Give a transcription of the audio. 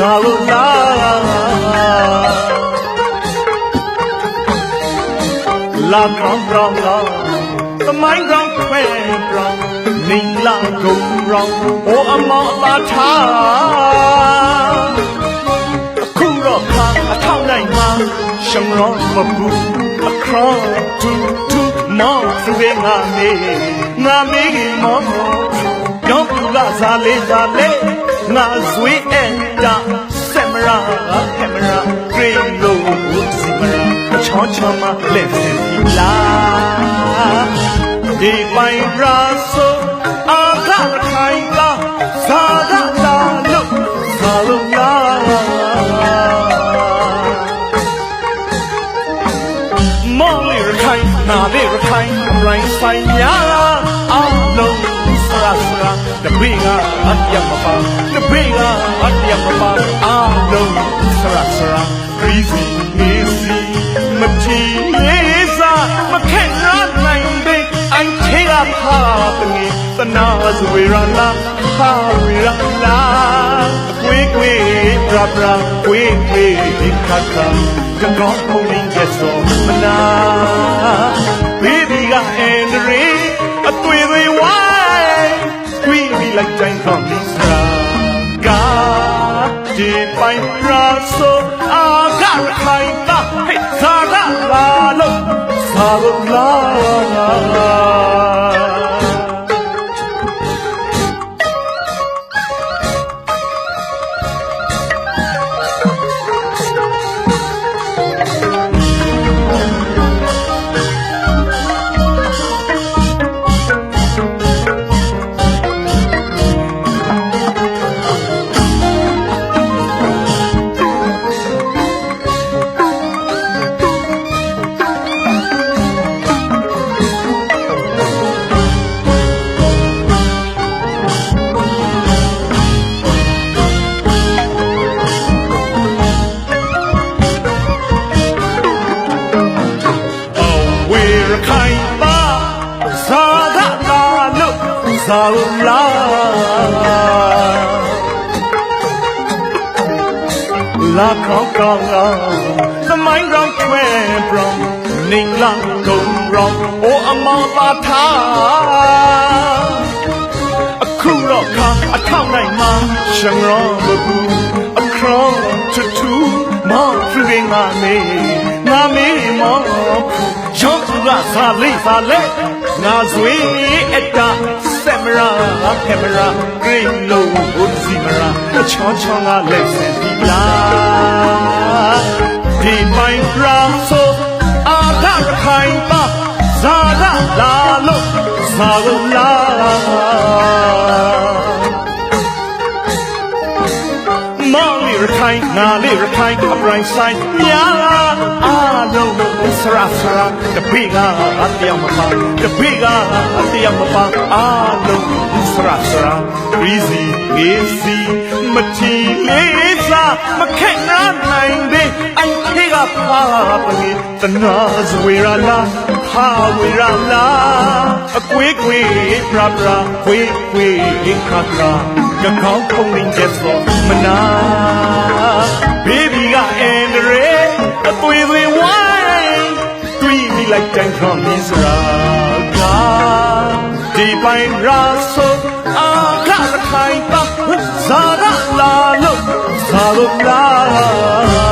သာဝနာလာကောင်းကောင်းကောင်းသမိုင်းကောင်းခွဲပြောင်းမင်္ဂလာကုန်ရောင်းဟောအမောအပါထားအခုတော့ခါအထောက်နိုင်မှာရှင်ရောမဘူးအခရောတူတူမောင်သူရဲ့ငါမေးငါမေးခင်မောင်ကြောင့်ကစားလေးစားလေး ငါဇွေးအဲ့တာဆမရာကင်မရာဂရိတ်လို့စီမရာချောချောမလက်စင်ဒီလာဒီပိုင်ရာဆိုအာခခိုင်တာသာဒတာလို့သာလုံးလာမောင်လေးရခိုင်နာလေးရခိုင်အရိုင်းဆိုင်ညာအောင်လုံး စရာစရာတပိကအတျက်မပါတပိကအတျက်မပါအောင်လုံးစရာစရာ crazy easy မချီလေးစားမခက်နာနိုင်ပေအိုင်ချေကဖာပငေတနာဇဝေရလာဖာဝေရလာအကွေးကွေးပရာပရာကွေးကွေးခါခါကကောင်းပုံရင်းချက်စောမနာ baby ကအန်ဒရီ ကွေးပြီးလိုက်တိုင်းကောင်းလီစရာကာဒီပိုင်ရာ ဇာလာလာကောင်းကောင်းလာသမိုင်းကောင်းခွဲပြောင်းနေလာကုန်ရောင်းအိုအမောပါထားအခုတော့ခါအထောက်နိုင်မှာရှံရောမဘူးအခရောချူချူမောင်ဖရင်ငါမေငါမေမောင်ရောင်းသူကစားလေးစားလေးငါဇွေအတာ ဆမရာကင်မရာဂရိတ်လို့ဘုစီမရာချောချောငါလက်စင်ဒီလာဒီမိုင်ဂရာဆိုအာထရခိုင်ပါဇာဒလာလို့ဇာလို့လာမောင်လေးရခိုင်ငါလေးရခိုင်အပရိုင်းဆိုင်ညာအား လုံးစရာစရာတပိကအတယောက်မပါတပိကအတယောက်မပါအားလုံးစရာစရာ easy easy မချီလေးစားမခက်နာနိုင်ပေအိုင်ခေကဖာပလေတနာဇဝေရလာဟာဝေရလာအကွေးကွေးပရာပရာကွေးကွေးခါခါကကောင်းပုံရင်းချက်စောမနာ from his raga. Divine raso akar khaiba zara lalo zalum lalo.